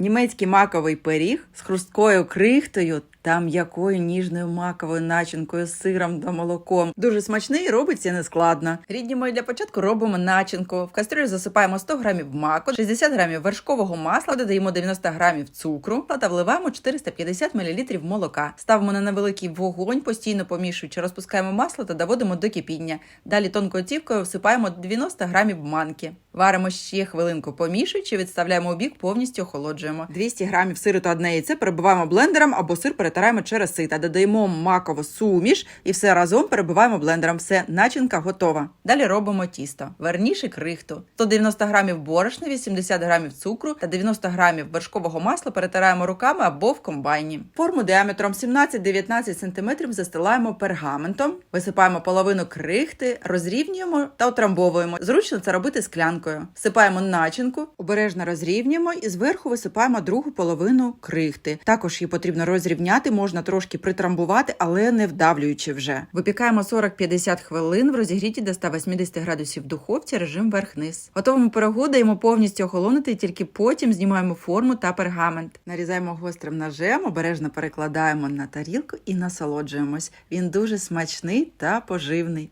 Німецький маковий пиріг з хрусткою крихтою та м'якою ніжною маковою начинкою з сиром та молоком. Дуже смачний і робиться нескладно. Рідні мої для початку робимо начинку. В кастрюлю засипаємо 100 грамів маку, 60 грамів вершкового масла, додаємо 90 грамів цукру та вливаємо 450 мл молока. Ставимо на невеликий вогонь, постійно помішуючи, розпускаємо масло та доводимо до кипіння. Далі тонкою цівкою всипаємо 90 грамів манки. Варимо ще хвилинку помішуючи, відставляємо у бік, повністю охолоджуємо. 200 грамів сиру та одне яйце перебиваємо блендером або сир перетираємо через сито. Додаємо макову суміш і все разом перебиваємо блендером. Все, начинка готова. Далі робимо тісто. Верніше крихту. 190 грамів борошна, 80 грамів цукру та 90 грамів вершкового масла перетираємо руками або в комбайні. Форму діаметром 17-19 см застилаємо пергаментом, висипаємо половину крихти, розрівнюємо та утрамбовуємо. Зручно це робити склянкою. Всипаємо начинку, обережно розрівнюємо і зверху висипаємо другу половину крихти. Також її потрібно розрівняти, можна трошки притрамбувати, але не вдавлюючи вже. Випікаємо 40-50 хвилин в розігріті до 180 градусів духовці, режим верх-низ. Готовому пирогу даємо повністю охолонути, і тільки потім знімаємо форму та пергамент. Нарізаємо гострим ножем, обережно перекладаємо на тарілку і насолоджуємось. Він дуже смачний та поживний.